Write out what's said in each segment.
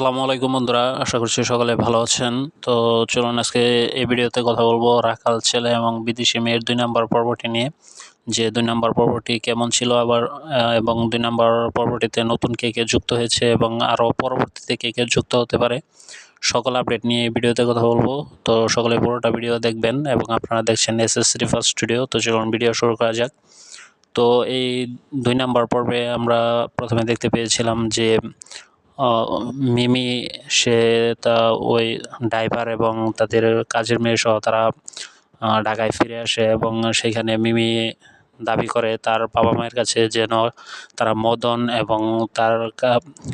আসসালামু আলাইকুম বন্ধুরা, আশা করছি সকলে ভালো আছেন। তো চলুন আজকে এই ভিডিওতে কথা বলব রাখাল ছেলে এবং বিদেশি মেয়ের দুই নম্বর পর্বটি নিয়ে। যে দুই নম্বর পর্বটি কেমন ছিল আবার এবং দুই নম্বর পর্বটিতে নতুন কে কে যুক্ত হয়েছে এবং আরও পরবর্তীতে কে কে যুক্ত হতে পারে, সকল আপডেট নিয়ে এই ভিডিওতে কথা বলব। তো সকলে পুরোটা ভিডিও দেখবেন এবং আপনারা দেখছেন এস এস ফার্স্ট স্টুডিও। তো চলুন ভিডিও শুরু করা যাক। তো এই দুই নম্বর পর্বে আমরা প্রথমে দেখতে পেয়েছিলাম যে মিমি, সে তা ওই ড্রাইভার এবং তাদের কাজের মেয়ে সহ তারা ঢাকায় ফিরে আসে এবং সেখানে মিমি দাবি করে তার বাবা মায়ের কাছে যেন তারা মদন এবং তার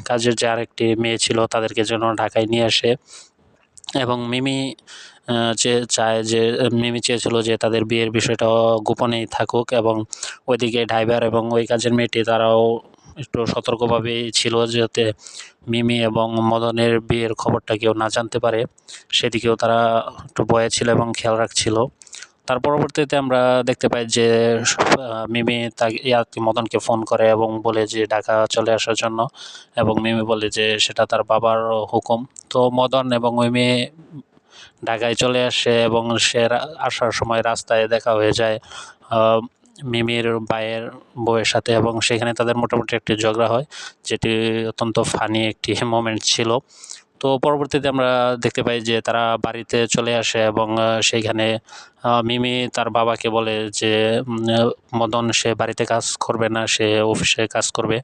কাজের যে আরেকটি মেয়ে ছিল তাদেরকে যেন ঢাকায় নিয়ে আসে এবং মিমি চে চায় যে, মিমি চেয়েছিল যে তাদের বিয়ের বিষয়টা গোপনেই থাকুক এবং ওইদিকে ড্রাইভার এবং ওই কাজের মেয়েটি তারাও একটু সতর্কভাবেই ছিল যাতে মিমি এবং মদনের বিয়ের খবরটা কেউ না জানতে পারে, সেদিকেও তারা একটু ভয়ে ছিল এবং খেয়াল রাখছিল। তার পরবর্তীতে আমরা দেখতে পাই যে মিমি তাকে মদনকে ফোন করে এবং বলে যে, ঢাকা চলে আসার জন্য। এবং মিমি বলে যে, সেটা তার বাবার হুকুম। তো মদন এবং মেয়ে ঢাকায় চলে আসে এবং সে আসার সময় রাস্তায় দেখা হয়ে যায়। মিমির ভাইয়ের বউয়ের সাথে এবং সেখানে তাদের মোটামুটি একটি ঝগড়া হয়, যেটি অত্যন্ত ফানি একটি মোমেন্ট ছিল। তো পরবর্তীতে আমরা দেখতে পাই যে তারা বাড়িতে চলে আসে এবং সেইখানে মিমি তার বাবাকে বলে যে মদন সে বাড়িতে কাজ করবে না, সে অফিসে কাজ করবে।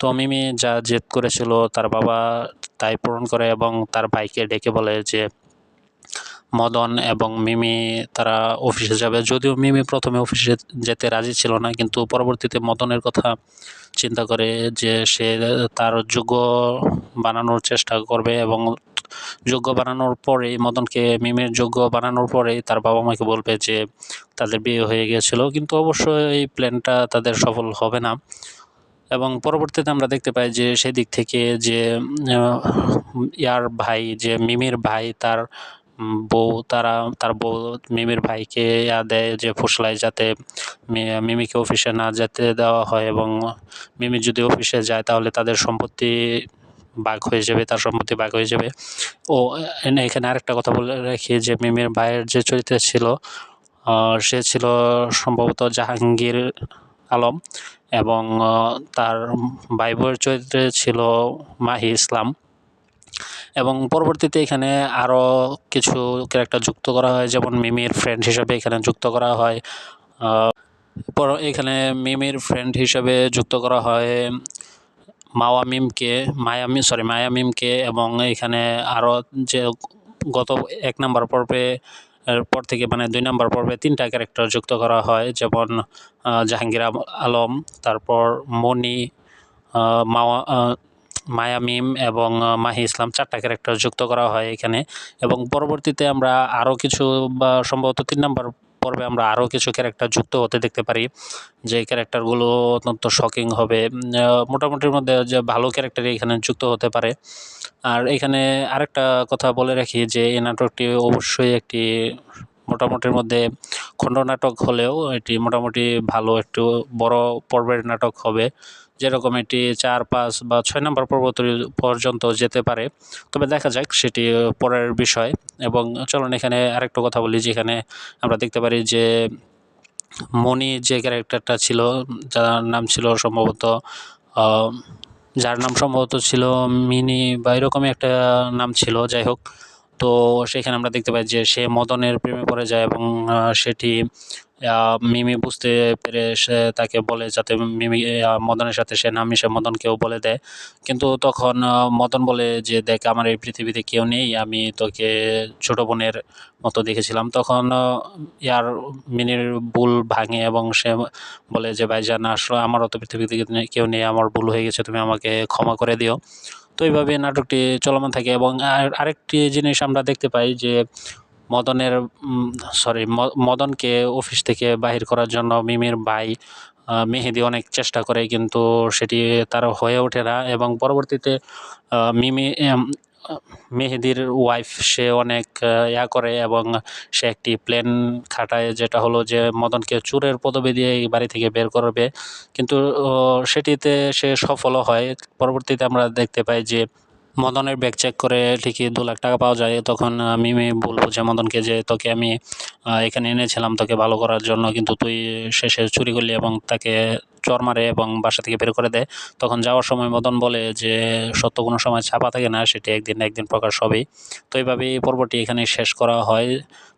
তো মিমি যা জেদ করেছিল তার বাবা তাই পূরণ করে এবং তার ভাইকে ডেকে বলে যে মদন এবং মিমি তারা অফিসে যাবে। যদিও মিমি প্রথমে অফিসে যেতে রাজি ছিল না, কিন্তু পরবর্তীতে মদনের কথা চিন্তা করে যে সে তার যোগ্য বানানোর চেষ্টা করবে এবং যোগ্য বানানোর পরেই, মদনকে মিমির যোগ্য বানানোর পরেই তার বাবা মাকে বলবে যে তাদের বিয়ে হয়ে গিয়েছিল। কিন্তু অবশ্যই এই প্ল্যানটা তাদের সফল হবে না। এবং পরবর্তীতে আমরা দেখতে পাই যে সেদিক থেকে যে ইয়ার ভাই, যে মিমির ভাই তার বউ তারা, তার বউ মিমির ভাইকে দেয় যে ফুসলায় যাতে মিমিকে অফিসে না যেতে দেওয়া হয় এবং মিমি যদি অফিসে যায় তাহলে তাদের সম্পত্তি বাঘ হয়ে যাবে, তার সম্পত্তি ভাগ হয়ে যাবে। ও এখানে আরেকটা কথা বলে রাখি যে মিমির ভাইয়ের যে চরিত্র ছিল সে ছিল সম্ভবত জাহাঙ্গীর আলম এবং তার ভাই চরিত্রে ছিল মাহি ইসলাম। এবং পরবর্তীতে এখানে আরও কিছু ক্যারেক্টার যুক্ত করা হয়, যেমন মিমির ফ্রেন্ড হিসাবে এখানে যুক্ত করা হয় পর এখানে মিমির ফ্রেন্ড হিসাবে যুক্ত করা হয় মাওয়া মিমকে মায়ামি সরি মায়া মিমকে এবং এখানে আরও যে গত এক নম্বর পর্বে পর থেকে মানে দুই নম্বর পর্বে তিনটা ক্যারেক্টার যুক্ত করা হয়, যেমন জাহাঙ্গীর আলম, তারপর মনি মাওয়া মায়া মিম এবং মাহি ইসলাম চারটা ক্যারেক্টার যুক্ত করা হয় এখানে। এবং পরবর্তীতে আমরা আরও কিছু, বা সম্ভবত তিন নম্বর পর্বে আমরা আরও কিছু ক্যারেক্টার যুক্ত হতে দেখতে পারি। যে ক্যারেক্টারগুলো অত্যন্ত শকিং হবে। মোটামুটির মধ্যে যে ভালো ক্যারেক্টারই এখানে যুক্ত হতে পারে। আর এখানে আরেকটা কথা বলে রাখি যে, এই নাটকটি অবশ্যই একটি মোটামুটির মধ্যে খণ্ড নাটক হলেও এটি মোটামুটি ভালো, একটু বড় পর্বের নাটক হবে। যেরকম এটি চার, পাঁচ বা ছয় নম্বর পর্ব তৈরি- পর্যন্ত যেতে পারে। তবে দেখা যাক সেটি পরের বিষয়। এবং চলুন এখানে আরেকটা কথা বলি, যেখানে আমরা দেখতে পারি যে মণি যে ক্যারেক্টারটা ছিল, যার নাম ছিল সম্ভবত যার নাম সম্ভবত ছিল মিনি বা এরকমই একটা নাম ছিল, যাই হোক। তো সেখানে আমরা দেখতে পাই যে সে মদনের প্রেমে পড়ে যায় এবং সেটি মিমি বুঝতে পেরে সে তাকে বলে যাতে মিমি মদনের সাথে সে না মিশে, মদনকেও বলে দেয়। কিন্তু তখন মদন বলে যে, দেখ, আমার এই পৃথিবীতে কেউ নেই, আমি তোকে ছোট বোনের মতো দেখেছিলাম। তখন ইয়ার মিনির ভুল ভাঙে এবং সে বলে যে, ভাইজান, আসলে আমারও তো পৃথিবীতে কেউ নেই, আমার ভুল হয়ে গেছে, তুমি আমাকে ক্ষমা করে দিও। তো এইভাবে নাটকটি চলমান থাকে এবং আর, আরেকটি জিনিস আমরা দেখতে পাই যে মদনের সরি মদনকে অফিস থেকে বাহির করার জন্য মিমির ভাই মেহেদি অনেক চেষ্টা করে কিন্তু সেটি তার হয়ে ওঠে না এবং পরবর্তীতে মিমি মেহেদির ওয়াইফ সে অনেক ইয়া করে এবং সে একটি প্ল্যান খাটায় যেটা হলো যে মদনকে চোরের পদবি দিয়ে এই বাড়ি থেকে বের করবে। কিন্তু সেটিতে সে সফলও হয়। পরবর্তীতে আমরা দেখতে পাই যে মদনের ব্যাগ চেক করে ঠিকই দু লাখ টাকা পাওয়া যায়, তখন আমি বলব যে, মদনকে যে, তোকে আমি এখানে এনেছিলাম, তোকে ভালো করার জন্য, কিন্তু তুই শেষে চুরি করলি এবং তাকে চর মারে এবং বাসা থেকে বের করে দেয়। তখন যাওয়ার সময় মদন বলে যে, সত্য কোনো সময় চাপা থাকে না, সেটি একদিন না একদিন প্রকাশ হবেই। তো এইভাবেই এই পর্বটি এখানে শেষ করা হয়।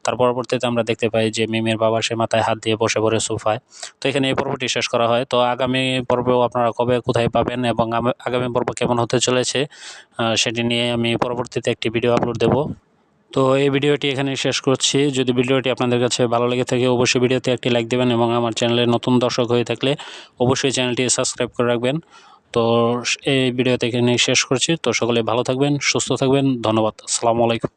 তার পরবর্তীতে আমরা দেখতে পাই যে, মিমের বাবা সে মাথায় হাত দিয়ে বসে পড়ে সোফায়। তো এখানে এই পর্বটি শেষ করা হয়। তো আগামী পর্বেও আপনারা কবে কোথায় পাবেন এবং আগামী পর্ব কেমন হতে চলেছে সেটি নিয়ে আমি পরবর্তীতে একটি ভিডিও আপলোড দেব। তো এই ভিডিওটি এখানে শেষ করছি। যদি ভিডিওটি আপনাদের কাছে ভালো লেগে থাকে, অবশ্যই ভিডিওতে একটি লাইক দেবেন এবং আমার চ্যানেলে নতুন দর্শক হয়ে থাকলে অবশ্যই চ্যানেলটি সাবস্ক্রাইব করে রাখবেন। তো এই ভিডিওতে এখানে শেষ করছি। তো সকলে ভালো থাকবেন, সুস্থ থাকবেন। ধন্যবাদ। আসসালামু আলাইকুম।